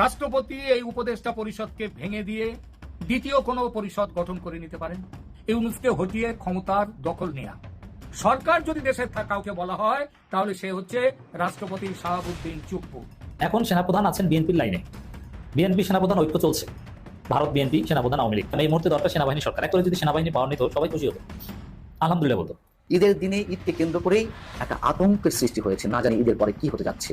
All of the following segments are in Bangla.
রাষ্ট্রপতি এই উপদেষ্টা পরিষদকে ভেঙে দিয়ে দ্বিতীয় কোনো পরিষদ গঠন করে নিতে পারেন। এই ইউনুসকে হটিয়ে ক্ষমতার দখল নেয়া। সরকার যদি দেশের কাউকে বলা হয় তাহলে সে হচ্ছে রাষ্ট্রপতি শাহাবুদ্দিন চুপ্পু। এখন সেনাপ্রধান আছেন বিএনপির লাইনে। বিএনপি সেনাপ্রধান ঐক্য চলছে। ভারত বিএনপি সেনাপ্রধান আওয়ামী লীগ। এই মুহূর্তে দরকার সেনাবাহিনী সরকার। একবারে যদি সেনাবাহিনী পাওয়ার নিত সবাই খুশি হতো। আলহামদুলিল্লাহ বলতো। ঈদের দিনে ঈদকে কেন্দ্র করেই একটা আতঙ্কের সৃষ্টি হয়েছে। না জানি ঈদের পরে কি হতে যাচ্ছে।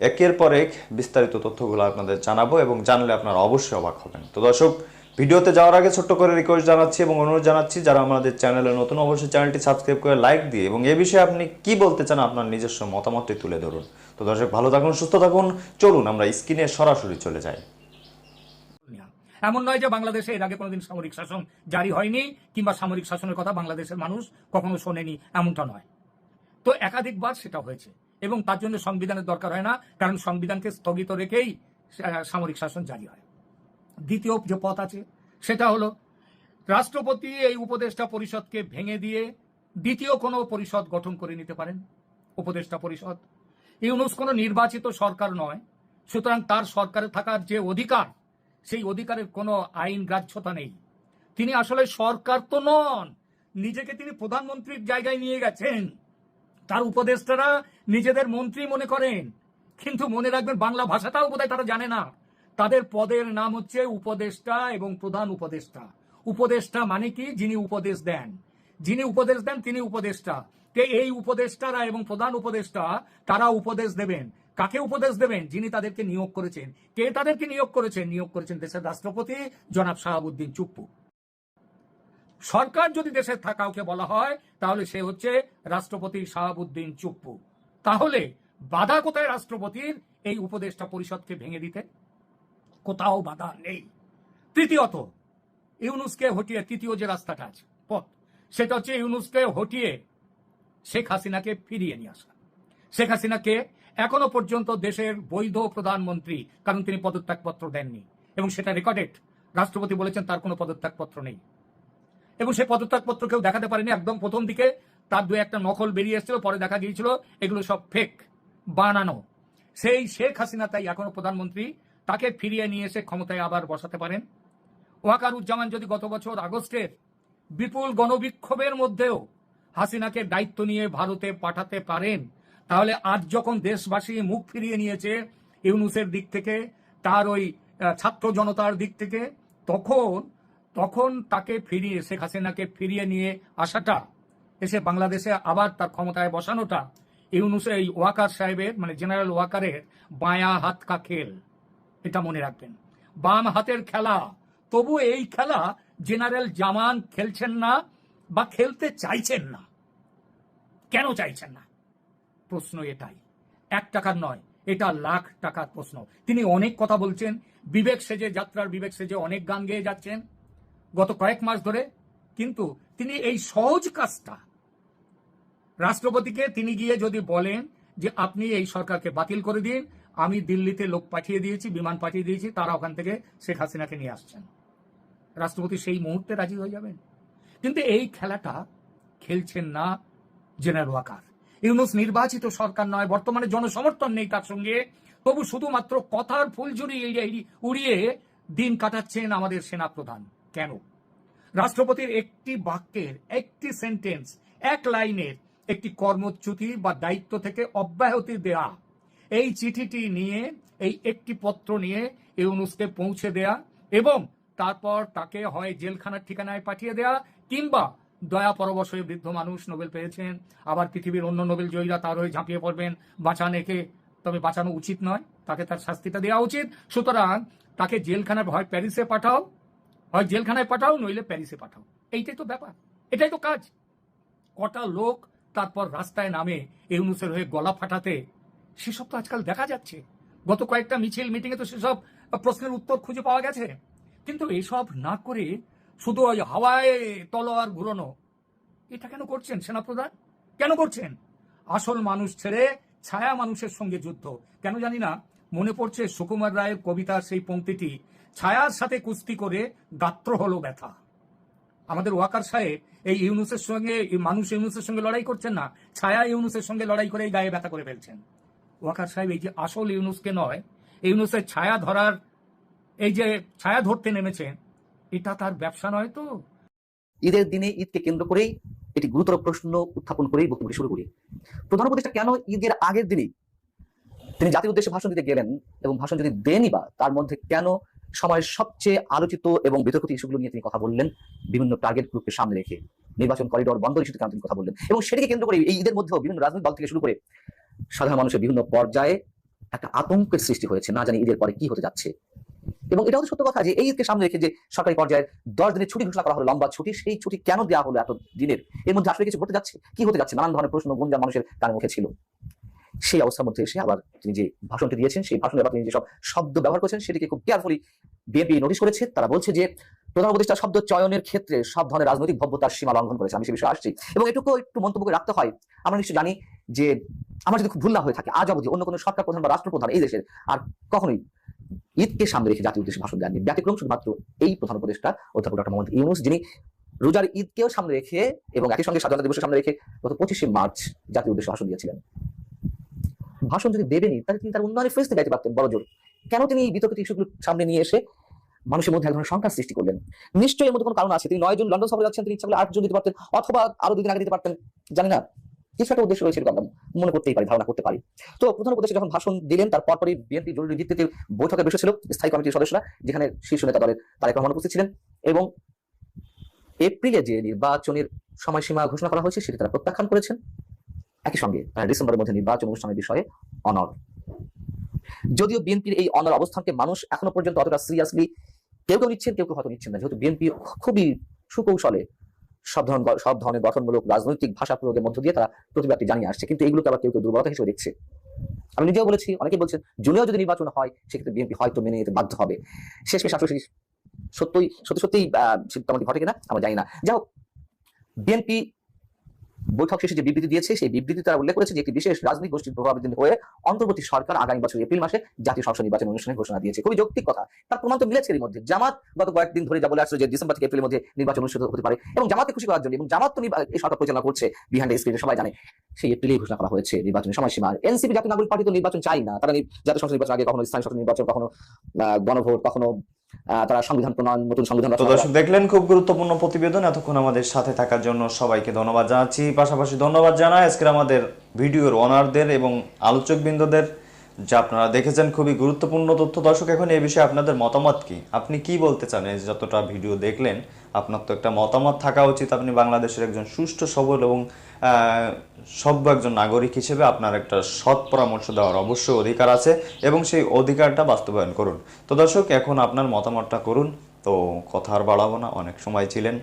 একের পর এক বিস্তারিত তথ্যগুলো আপনাদের জানাব এবং জানলে আপনারা অবশ্যই অবাক হবেন। তো দর্শক, ভিডিওতে যাওয়ার আগে ছোট্ট করে রিকোয়েস্ট জানাচ্ছি এবং অনুরোধ জানাচ্ছি, যারা আমাদের চ্যানেলে নতুন অবশ্যই চ্যানেলটি সাবস্ক্রাইব করে লাইক দিয়ে এবং এ বিষয়ে আপনি কি বলতে চান আপনার নিজস্ব মতামতটি তুলে ধরুন। তো দর্শক, ভালো থাকুন, সুস্থ থাকুন, চলুন আমরা স্ক্রিনে সরাসরি চলে যাই। এমন নয় যে বাংলাদেশে এর আগে কোনোদিন সামরিক শাসন জারি হয়নি কিংবা সামরিক শাসনের কথা বাংলাদেশের মানুষ কখনো শোনেনি, এমনটা নয়। তো একাধিকবার সেটা হয়েছে। এবং তার জন্য সংবিধানের দরকার হয় না, কারণ সংবিধানকে স্থগিত রেখেই সামরিক শাসন জারি হয়। দ্বিতীয় যে পথ আছে, সেটা হলো রাষ্ট্রপতি এই উপদেষ্টা পরিষদকে ভেঙে দিয়ে দ্বিতীয় কোনো পরিষদ গঠন করে নিতে পারেন, উপদেষ্টা পরিষদ। ইউনুস কোনো নির্বাচিত সরকার নয়, সুতরাং তার সরকারে থাকার যে অধিকার, সেই অধিকারের কোনো আইন গ্রাহ্যতা নেই। তিনি আসলে সরকার তো নন, নিজেকে তিনি প্রধানমন্ত্রীর জায়গায় নিয়ে গেছেন। তার উপদেষ্টারা নিজেদের মন্ত্রী মনে করেন। কিন্তু মনে রাখবেন, বাংলা ভাষাটাও বোধহয় তারা জানে না। তাদের পদের নাম হচ্ছে উপদেষ্টা এবং প্রধান উপদেষ্টা। উপদেষ্টা মানে কি? যিনি উপদেশ দেন। যিনি উপদেশ দেন, তিনি উপদেষ্টা। এই উপদেষ্টারা এবং প্রধান উপদেষ্টা, তারা উপদেশ দেবেন। কাকে উপদেশ দেবেন? যিনি তাদেরকে নিয়োগ করেছেন। কে তাদেরকে নিয়োগ করেছেন? নিয়োগ করেছেন দেশের রাষ্ট্রপতি জনাব শাহাবুদ্দিন চুপ্পু। সরকার যদি দেশের কাউকে বলা হয়, তাহলে সে হচ্ছে রাষ্ট্রপতি শাহাবুদ্দিন চুপ্পু। তাহলে বাধা কোথায় রাষ্ট্রপতির? এই উপদেষ্টা পরিষদকে ভেঙে দিতে। কোথাও বাধা নেই। তৃতীয়ত, ইউনুসকে হটিয়ে তৃতীয় যে রাস্তাটা আছে, পথ, সেটা হচ্ছে ইউনুসকে হটিয়ে শেখ হাসিনাকে ফিরিয়ে নিয়ে আসা। শেখ হাসিনাকে এখনও পর্যন্ত দেশের বৈধ প্রধানমন্ত্রী, কারণ তিনি পদত্যাগপত্র দেননি, এবং সেটা রেকর্ডেড। রাষ্ট্রপতি বলেছেন তার কোনো পদত্যাগপত্র নেই। এবং সে পদত্যাগপত্র কেউ দেখাতে পারেনি। একদম প্রথম দিকে তার দু একটা নকল বেরিয়ে এসেছিল, পরে দেখা গিয়েছিল এগুলো সব ফেক বানানো। সেই শেখ হাসিনা তাই এখনও প্রধানমন্ত্রী, তাকে ফিরিয়ে নিয়ে এসে ক্ষমতায় আবার বসাতে পারেন। ওয়াকারুজ্জামান যদি গত বছর আগস্টের বিপুল গণবিক্ষোভের মধ্যেও হাসিনাকে দায়িত্ব নিয়ে ভারতে পাঠাতে পারেন, তাহলে আজ যখন দেশবাসী মুখ ফিরিয়ে নিয়েছে ইউনুসের দিক থেকে, তার ওই ছাত্র জনতার দিক থেকে, তখন তখন তাকে ফিরিয়ে, শেখ হাসিনাকে ফিরিয়ে নিয়ে আসাটা এসে বাংলাদেশে আবার তার ক্ষমতায় বসানোটা ইউনুসের এই ওয়াকার সাহেবের মানে জেনারেল ওয়াকারের বায়া হাত কা খেল। এটা মনে রাখবেন। বাম হাতের খেলা। তবু এই খেলা জেনারেল জামান খেলছেন না বা খেলতে চাইছেন না। কেন চাইছেন না? প্রশ্ন এটাই। এক টাকার নয়, এটা লাখ টাকার প্রশ্ন। তিনি অনেক কথা বলছেন। বিবেক সেজে, যাত্রার বিবেক সেজে অনেক গান গেয়ে যাচ্ছেন। গত কয়েক মাস ধরে। কিন্তু তিনি এই সহজ কাজটা রাষ্ট্রপতিকে তিনি গিয়ে যদি বলেন যে আপনি এই সরকারকে বাতিল করে দিন, আমি দিল্লিতে লোক পাঠিয়ে দিয়েছি, বিমান পাঠিয়ে দিয়েছি, তারা ওখান থেকে শেখ হাসিনাকে নিয়ে আসছেন। রাষ্ট্রপতি সেই মুহূর্তে রাজি হয়ে যাবেন। কিন্তু এই খেলাটা খেলছেন না জেনারেল ওয়াকার। ইউনুস নির্বাচিত সরকার নয়, বর্তমানে জনসমর্থন নেই তার সঙ্গে। তবু শুধুমাত্র কথার ফুলঝুরি উড়িয়ে দিন কাটাচ্ছেন আমাদের সেনাপ্রধান। কেন? রাষ্ট্রপতির একটি বাক্যের একটি সেন্টেন্স এক লাইনের একটি কর্মচ্যুতি বা দায়িত্ব থেকে অব্যাহতি দেয়া। এই চিঠিটি নিয়ে, এই একটি পত্র নিয়ে ইউনুসকে পৌঁছে দেয়া এবং তারপর তাকে হয় জেলখানার ঠিকানায় পাঠিয়ে দেয়া কিংবা দয়া পরবশ হয়ে বৃদ্ধ মানুষ নোবেল পেয়েছেন। আবার পৃথিবীর অন্য নোবেল জয়ীরা তার হয়ে ঝাঁপিয়ে পড়বেন। বাঁচান একে, তবে বাঁচানো উচিত নয়। তাকে তার শাস্তিটা দেওয়া উচিত। সুতরাং তাকে জেলখানায় হয় প্যারিসে পাঠাও, হয় জেলখানায় পাঠাও, নইলে প্যারিসে পাঠাও। এইটাই তো ব্যাপার। এটাই তো কাজ। কটা লোক তারপর রাস্তায় নামে ইউনুসের হয়ে গলা ফাটাতে, সেসব তো আজকাল দেখা যাচ্ছে। গত কয়েকটা মিছিল মিটিংয়ে তো সেসব প্রশ্নের উত্তর খুঁজে পাওয়া গেছে। কিন্তু এসব না করে শুধু ওই হাওয়ায় তলোয়ার ঘুরনো, এটা কেন করছেন সেনাপ্রধান? কেন করছেন? আসল মানুষ ছেড়ে ছায়া মানুষের সঙ্গে যুদ্ধ। কেন জানি না, মনে পড়ছে সুকুমার রায়ের কবিতার সেই পংক্তিটি, ছায়ার সাথে কুস্তি করে গাত্র হলো ব্যথা। আমাদের ওয়াকার সাহেব এই ইউনুসের সঙ্গে মানুষ ইউনুসের সঙ্গে লড়াই করছেন না, ছায়া ইউনুসের সঙ্গে লড়াই করে এই গায়ে ব্যথা করে ফেলছেন। ওয়াকার সাহেব, এই যে আসল ইউনুসকে নয়, ইউনুসের ছায়া ধরার, এই যে ছায়া ধরতে নেমেছেন এটা তার ব্যবসা নয় তো? ঈদের দিনে ঈদকে কেন্দ্র করেই এটি গুরুতর প্রশ্ন উত্থাপন করেই বক্তব্য শুরু করি। প্রধান উপদেষ্টা, কেন ঈদের আগের দিনই তিনি জাতির উদ্দেশ্যে ভাষণ দিতে গেলেন এবং ভাষণ যদি দেনই বা, তার মধ্যে কেন সময়ের সবচেয়ে আলোচিত এবং বিতর্কিত ইস্যুগুলো নিয়ে তিনি কথা বললেন। বিভিন্ন টার্গেট গ্রুপকে সামনে রেখে নির্বাচন করিডোর বন্ধ ইস্যুতে তিনি কথা বললেন। এবং সেটিকে কেন্দ্র করে এই ঈদের মধ্যেও বিভিন্ন রাজনৈতিক দল থেকে শুরু করে সাধারণ মানুষের বিভিন্ন পর্যায়ে একটা আতঙ্কের সৃষ্টি হয়েছে। না জানি ঈদের পরে কি হতে যাচ্ছে। এবং এটা হচ্ছে সত্য কথা যে এই ঈদকে সামনে রেখে যে সরকারি পর্যায়ে দশ দিনের ছুটি ঘোষণা করা হলো, লম্বা ছুটি, সেই ছুটি কেন দেওয়া হলো এত দিনের এর মধ্যে আসলে কিছু ঘটতে যাচ্ছে? কি হতে যাচ্ছে? নানান ধরনের প্রশ্ন গুঞ্জন মানুষের কানে মুখে ছিল। সেই অবস্থার মধ্যে এসে আবার তিনি যে ভাষণটি দিয়েছেন, সেই ভাষণে আবার তিনি যেসব শব্দ ব্যবহার করেছেন সেটিকে খুব কেয়ারফুলি বিএনপি নোটিশ করেছে। তারা বলছে যে প্রধান উপদেষ্টা শব্দ চয়নের ক্ষেত্রে সব ধরনের রাজনৈতিক ভব্যতার সীমা লঙ্ঘন করেছে। আমি সে বিষয়ে আসছি। এবং এটুকু একটু মন্তব্য করে রাখতে হয়, আমরা নিশ্চয়ই জানি যে আমার যদি খুব ভুল না হয়ে থাকে, আজ অবধি অন্য কোনো সরকার প্রধান বা রাষ্ট্রপ্রধান এই দেশের আর কখনোই ঈদকে সামনে রেখে জাতীয় উদ্দেশ্যে ভাষণ দেননি। ব্যতিক্রম শুধুমাত্র এই প্রধান উপদেষ্টা অধ্যাপক ডক্টর মোহাম্মদ ইউনুস, যিনি রোজার ঈদকেও সামনে রেখে এবং একই সঙ্গে স্বাধীনতা দিবসের সামনে রেখে গত পঁচিশে মার্চ জাতীয় উদ্দেশ্যে ভাষণ দিয়েছিলেন। ভাষণ যদি দেবেনি তাহলে তিনি তার উন্নয়নের ফেসতে গাইতে পারতেন বড় জোর। কেন তিনি এই বিতর্কিত ইস্যুগুলো সামনে নিয়ে এসে মানুষের মধ্যে এক ধরনের সংখ্যার সৃষ্টি করলেন? নিশ্চয়ই এর মধ্যে কোনো কারণ আছে। তিনি নয় জন লন্ডন সফরে যাচ্ছেন, তিনি ইচ্ছা করলে আট জন দিতে পারতেন, অথবা আরও দুদিন আগে দিতে পারতেন। জানি না। কিছু একটা উদ্দেশ্য রয়েছে এরকম, মনে করতেই পারি, ধারণা করতে পারি। তো প্রধান উপদেষ্টা যখন ভাষণ দিলেন তার পরপরই বিএনপি জরুরি ভিত্তিতে বৈঠকে বসেছিল স্থায়ী কমিটির সদস্যরা, যেখানে শীর্ষ নেতা দলের তারেক রহমান উপস্থিত ছিলেন এবং এপ্রিলে যে নির্বাচনের সময়সীমা ঘোষণা করা হয়েছে, সেটি তারা প্রত্যাখ্যান করেছেন। একই সঙ্গে ডিসেম্বরের মধ্যে নির্বাচন অনুষ্ঠানের বিষয়ে অনর যদিও বিএনপির এই অনর অবস্থানকে মানুষ এখনও পর্যন্ত অতটা সিরিয়াসলি কেউ কেউ নিচ্ছেন, কেউ কেউ হয়তো নিচ্ছেন না। যেহেতু বিএনপি খুবই সুকৌশলে সব ধরনের সব ধরনের গঠনমূলক রাজনৈতিক ভাষা প্রয়োগের মধ্য দিয়ে তারা প্রতিবাদটি জানিয়ে আসছে। কিন্তু এগুলোকে আবার কেউ কেউ দুর্বলতা হিসেবে দেখছে। আমি নিজেও বলেছি, অনেকেই বলছেন, জুনেও যদি নির্বাচন হয়, সেক্ষেত্রে বিএনপি হয়তো মেনে নিতে বাধ্য হবে। শেষমেশ আসলে সত্যই, সত্যি সত্যি তেমনটি ঘটে কিনা, আমরা জানি না। যাই হোক, বিএনপি বৈঠক শেষে যে বিবৃতি দিয়েছে, সেই বিবৃতি তারা উল্লেখ করেছে যে একটি বিশেষ রাজনৈতিক গোষ্ঠীর প্রভাবিত হয়ে অন্তর্বর্তী সরকার আগামী বছর এপ্রিল মাসে জাতীয় সংসদ নির্বাচন অনুষ্ঠানের ঘোষণা দিয়েছে। খুবই যৌক্তিক কথা। তার প্রমাণ তো মিলেছে এর মধ্যে। জামাত গত কয়েকদিন ধরে যা বলে আসছে যে ডিসেম্বর থেকে এপ্রিলের মধ্যে নির্বাচন অনুষ্ঠিত হতে পারে এবং জামাতকে খুশি করার জন্য এবং জামাত তো এই সরকার পরিচালনা করছে বিহাইন্ড স্ক্রিনে, সবাই জানে। সেই এপ্রিলেই ঘোষণা করা হয়েছে নির্বাচনের সময়সীমা। এনসিপি জাতীয় নাগরিক পার্টি তো নির্বাচন চাই না। তারা জাতীয় সংসদ নির্বাচন আগে কখনো স্থানীয় সংসদ নির্বাচন কখনো গণভোট কখনো তারা সংবিধান প্রণয়ন নতুন সংবিধান তো দর্শক দেখলেন খুব গুরুত্বপূর্ণ প্রতিবেদন। এতক্ষণ আমাদের সাথে থাকার জন্য সবাইকে ধন্যবাদ জানাচ্ছি। পাশাপাশি ধন্যবাদ জানাই আজকের আমাদের ভিডিওর ওনারদের এবং আলোচকবৃন্দদের। যা আপনারা দেখেছেন খুবই গুরুত্বপূর্ণ তথ্য। দর্শক এখন এই বিষয়ে আপনাদের মতামত কি? আপনি কি বলতে চান? এই যতটা ভিডিও দেখলেন আপনার তো একটা মতামত থাকা উচিত। আপনি বাংলাদেশের একজন সুষ্ঠু সবল এবং সভ্য একজন নাগরিক হিসেবে আপনার একটা সৎ পরামর্শ দেওয়ার অবশ্যই অধিকার আছে এবং সেই অধিকারটা বাস্তবায়ন করুন। তো দর্শক, এখন আপনার মতামতটা করুন। তো কথা আর বাড়াবো না, অনেক সময় ছিলেন।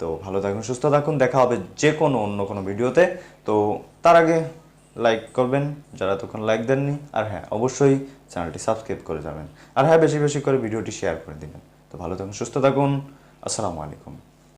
তো ভালো থাকুন, সুস্থ থাকুন, দেখা হবে যে কোনো অন্য কোনো ভিডিওতে। তো তার আগে লাইক করবেন, যারা তখন লাইক দেননি, আর হ্যাঁ অবশ্যই চ্যানেলটি সাবস্ক্রাইব করে যাবেন। আর হ্যাঁ বেশি বেশি করে ভিডিওটি শেয়ার করে দিবেন। তো ভালো থাকুন, সুস্থ থাকুন, আসসালামু আলাইকুম।